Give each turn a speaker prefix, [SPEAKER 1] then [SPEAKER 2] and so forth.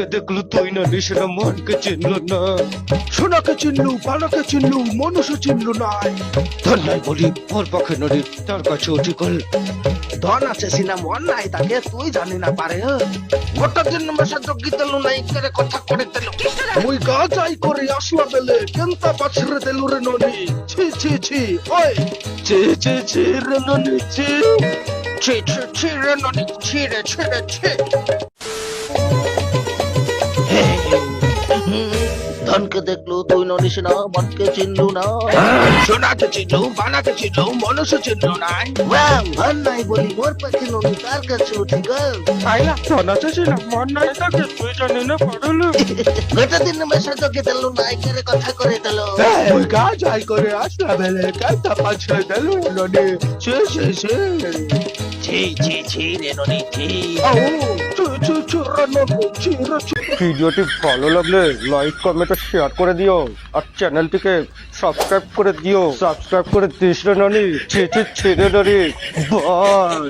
[SPEAKER 1] ধনকে দেখল তুই না নিশানা মনকে চিনল না
[SPEAKER 2] সোনাকে চিনলু পানাকে চিনলু মনুষ্য চিনলু নাই।
[SPEAKER 1] ধন নাই বলি ওর পক্ষে নদী তার কাছে অতি কল।
[SPEAKER 2] ধন আছে সিনা মন নাই তাকে তুই জানি না পারে। গোটার জন্য মেশা যোগ্যি তেলু নাই করে কথা করে তেলু। মুই গা যাই করে আসলা বেলে কেনতা পাছরে তেলু রে ননি? ছি ছি ছি ওই!
[SPEAKER 1] চে চে চে রে ননি চে
[SPEAKER 2] ছি ছি ছি রে ননি ছি রে ছি রে ছি।
[SPEAKER 3] ধনকে দেখলু তুই ননিস না মনকে চিনলু না।
[SPEAKER 2] সোনাকে চিনলু পানাকে চিনলু মনুষ্য চিনলু নাই
[SPEAKER 3] ওয়াও, ধন নাই বলি মোর পাখি ননি তার কাছে উঠি গল
[SPEAKER 1] আইলা ধন আছে সিনা মন নাই তাকে তুই জানি না পারল
[SPEAKER 3] গোটা দিন মেশা যোগ্যি তেলু নাই করে কথা করে তেলো
[SPEAKER 2] মুই গা যাই করে আসলা বেলে তেলু রে ননি ছি ছি ছি।
[SPEAKER 3] ছি ছি ছি রে ননি ছি।
[SPEAKER 2] আউ
[SPEAKER 1] ভিডিওটি ভালো লাগলে লাইক কমেন্ট শেয়ার করে দিও। আর চ্যানেলটিকে সাবস্ক্রাইব করে দিও। সাবস্ক্রাইব করে দিস রে নানি। ছেড়ে ছি ছি রে ননি। বাই